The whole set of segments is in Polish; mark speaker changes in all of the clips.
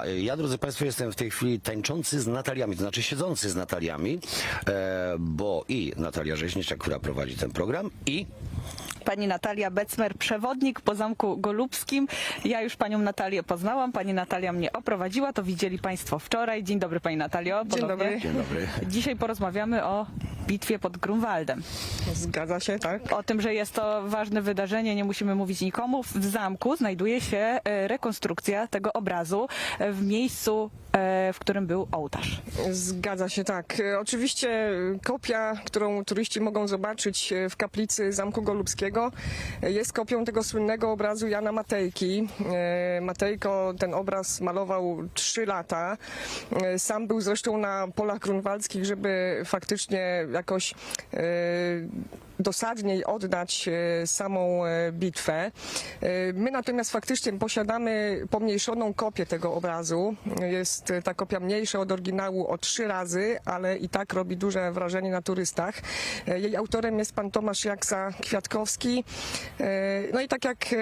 Speaker 1: A ja, drodzy Państwo, jestem w tej chwili tańczący z Nataliami, to znaczy siedzący z Nataliami, e, bo i Natalia Rzeźniczak, która prowadzi ten program, i
Speaker 2: Pani Natalia Becmer, przewodnik po Zamku Golubskim. Ja już panią Natalię poznałam, pani Natalia mnie oprowadziła, to widzieli państwo wczoraj. Dzień dobry pani Natalio.
Speaker 3: Dzień dobry.
Speaker 1: dzień dobry.
Speaker 2: Dzisiaj porozmawiamy o bitwie pod Grunwaldem.
Speaker 3: Zgadza się, tak?
Speaker 2: O tym, że jest to ważne wydarzenie, nie musimy mówić nikomu. W zamku znajduje się e, rekonstrukcja tego obrazu e, w miejscu, w którym był ołtarz.
Speaker 3: Zgadza się, tak. E, Oczywiście e, kopia, którą turyści mogą zobaczyć e, w kaplicy Zamku Golubskiego, e, jest kopią tego słynnego obrazu Jana Matejki. E, Matejko ten obraz malował trzy lata. E, Sam był zresztą na polach grunwaldzkich, żeby faktycznie jakoś e, dosadniej oddać e, samą e, bitwę. E, My natomiast faktycznie posiadamy pomniejszoną kopię tego obrazu. Jest e, ta kopia mniejsza od oryginału o trzy razy, ale i tak robi duże wrażenie na turystach. E, Jej autorem jest pan Tomasz Jaksa Kwiatkowski. E, No i tak jak e,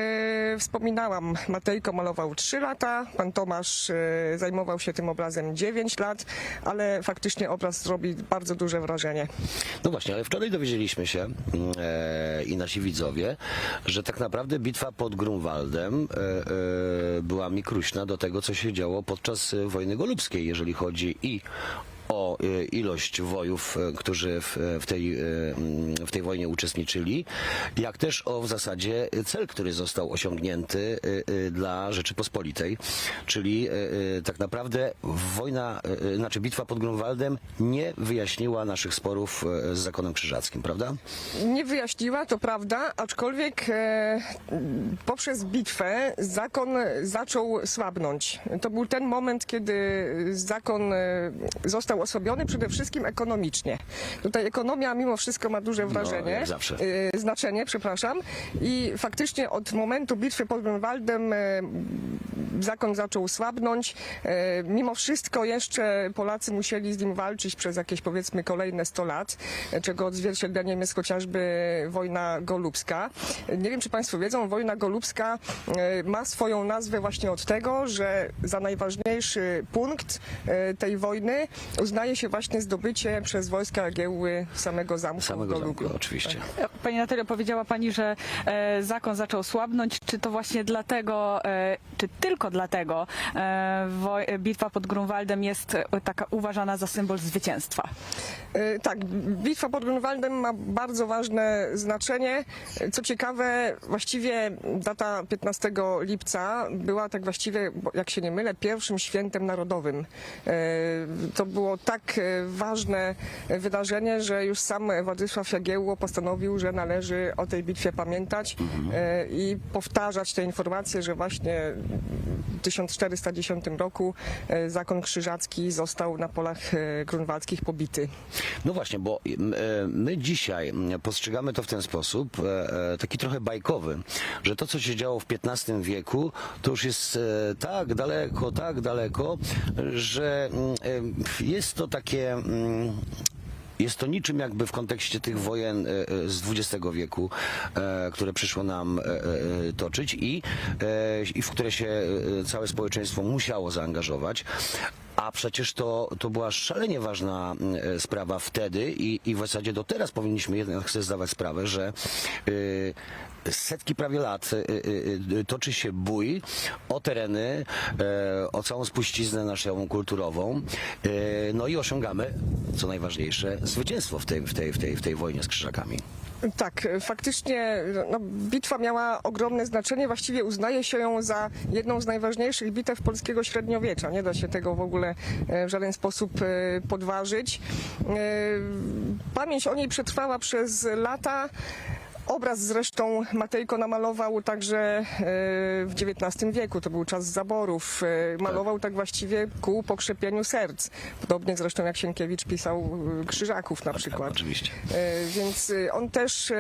Speaker 3: wspominałam, Matejko malował trzy lata, pan Tomasz zajmował się tym obrazem 9 lat, ale faktycznie obraz robi bardzo duże wrażenie.
Speaker 1: No właśnie, ale wczoraj dowiedzieliśmy się e, i nasi widzowie, że tak naprawdę bitwa pod Grunwaldem e, e, była mikruśna do tego, co się działo podczas e, wojny golubskiej, jeżeli chodzi i e, ilość wojów, e, którzy w, w, tej, e, mm, w tej wojnie uczestniczyli, jak też o w zasadzie cel, który został osiągnięty dla Rzeczypospolitej, czyli tak naprawdę wojna, znaczy bitwa pod Grunwaldem nie wyjaśniła naszych sporów z zakonem krzyżackim, prawda?
Speaker 3: Nie wyjaśniła, to prawda, aczkolwiek e, poprzez bitwę zakon zaczął słabnąć. To był ten moment, kiedy zakon e, został osłabiony przede wszystkim ekonomicznie. Tutaj ekonomia mimo wszystko ma duże wrażenie.
Speaker 1: No, jak zawsze.
Speaker 3: e, znaczenie, przepraszam. I faktycznie od momentu bitwy pod Grunwaldem e, zakon zaczął słabnąć. E, Mimo wszystko jeszcze Polacy musieli z nim walczyć przez jakieś powiedzmy kolejne 100 lat, czego odzwierciedleniem jest chociażby wojna golubska. Nie wiem, czy Państwo wiedzą, wojna golubska e, ma swoją nazwę właśnie od tego, że za najważniejszy punkt e, tej wojny uznaje się właśnie zdobycie przez wojska Jagiełły samego zamku
Speaker 1: Samego
Speaker 3: Golubiu.
Speaker 1: zamku, oczywiście.
Speaker 2: Pani Natalio, powiedziała Pani, że e, zakon zaczął słabnąć. Czy to właśnie dlatego, e, czy tylko dlatego e, bitwa pod Grunwaldem jest e, taka uważana za symbol zwycięstwa?
Speaker 3: E, Tak, bitwa pod Grunwaldem ma bardzo ważne znaczenie. Co ciekawe, właściwie data 15 lipca była tak właściwie, jak się nie mylę, pierwszym świętem narodowym. E, To było tak ważne wydarzenie, że już sam Władysław Jagiełło postanowił, że należy o tej bitwie pamiętać e, i powtarzać te informacje, że właśnie 1410 roku e, zakon krzyżacki został na polach e, grunwaldzkich pobity.
Speaker 1: No właśnie, bo e, my dzisiaj m, postrzegamy to w ten sposób, taki trochę bajkowy, że to, co się działo w XV wieku, to już jest tak daleko, tak daleko, że m, e, jest to takie. Jest to niczym jakby w kontekście tych wojen e, e, z XX wieku, e, które przyszło nam toczyć i, w które się całe społeczeństwo musiało zaangażować. A przecież to, to była szalenie ważna sprawa wtedy i, i w zasadzie do teraz powinniśmy jednak sobie zdawać sprawę, że setki prawie lat y, y, y, toczy się bój o tereny, e, o całą spuściznę naszą kulturową. E, no i osiągamy, co najważniejsze, zwycięstwo w tej, w tej, w tej, w tej wojnie z krzyżakami.
Speaker 3: Tak, faktycznie no, bitwa miała ogromne znaczenie. Właściwie uznaje się ją za jedną z najważniejszych bitew polskiego średniowiecza. Nie da się tego w ogóle e, w żaden sposób podważyć. Pamięć o niej przetrwała przez lata. Obraz zresztą Matejko namalował także e, w XIX wieku, to był czas zaborów. E, Malował tak właściwie ku pokrzepieniu serc. Podobnie zresztą jak Sienkiewicz pisał e, Krzyżaków na przykład.
Speaker 1: Oczywiście.
Speaker 3: Więc on też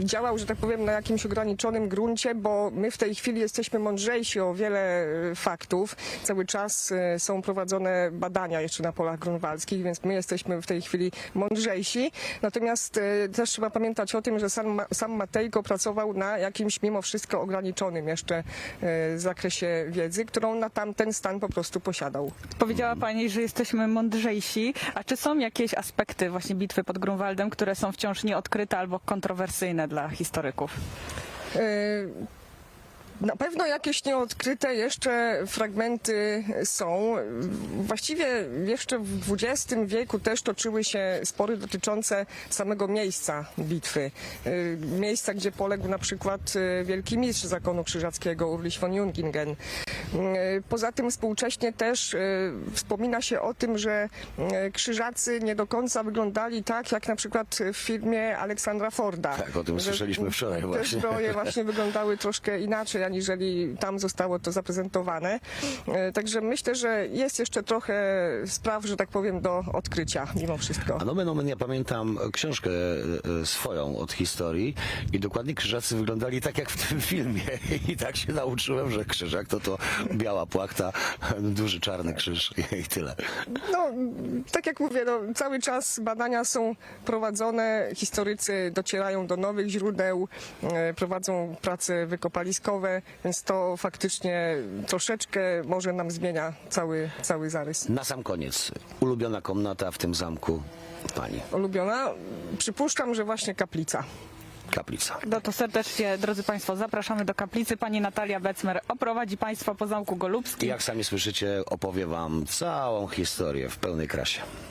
Speaker 3: działał, że tak powiem, na jakimś ograniczonym gruncie, bo my w tej chwili jesteśmy mądrzejsi o wiele faktów. Cały czas są prowadzone badania jeszcze na polach grunwaldzkich, więc my jesteśmy w tej chwili mądrzejsi. Natomiast też trzeba pamiętać o tym, że że sam, sam Matejko pracował na jakimś mimo wszystko ograniczonym jeszcze e, zakresie wiedzy, którą na tamten stan po prostu posiadał.
Speaker 2: Powiedziała pani, że jesteśmy mądrzejsi, a czy są jakieś aspekty właśnie bitwy pod Grunwaldem, które są wciąż nieodkryte albo kontrowersyjne dla historyków?
Speaker 3: E, Na pewno jakieś nieodkryte jeszcze fragmenty są. Właściwie jeszcze w XX wieku też toczyły się spory dotyczące samego miejsca bitwy. E, Miejsca, gdzie poległ na przykład e, wielki mistrz zakonu krzyżackiego Ulrich von Jungingen. E, Poza tym współcześnie też wspomina się o tym, że krzyżacy nie do końca wyglądali tak, jak na przykład w filmie Aleksandra Forda.
Speaker 1: Tak, o tym
Speaker 3: Że
Speaker 1: słyszeliśmy wczoraj
Speaker 3: Te
Speaker 1: właśnie.
Speaker 3: zbroje właśnie wyglądały troszkę inaczej, aniżeli tam zostało to zaprezentowane. E, Także myślę, że jest jeszcze trochę spraw, że tak powiem, do odkrycia mimo wszystko.
Speaker 1: A nomen omen, ja pamiętam książkę e, e, swoją od historii i dokładnie krzyżacy wyglądali tak jak w tym filmie i tak się nauczyłem, że krzyżak to to biała płachta, duży czarny krzyż i tyle.
Speaker 3: No, tak jak mówię, no, cały czas badania są prowadzone, historycy docierają do nowych źródeł, prowadzą prace wykopaliskowe, więc to faktycznie troszeczkę może nam zmienia cały, cały zarys.
Speaker 1: Na sam koniec, ulubiona komnata w tym zamku pani,
Speaker 3: Ulubiona? Przypuszczam, że właśnie kaplica.
Speaker 1: kaplica.
Speaker 2: No to serdecznie, drodzy Państwo, zapraszamy do kaplicy. Pani Natalia Becmer oprowadzi Państwa po Zamku
Speaker 1: I
Speaker 2: Golubskim.
Speaker 1: jak sami słyszycie, opowie wam całą historię w pełnej krasie.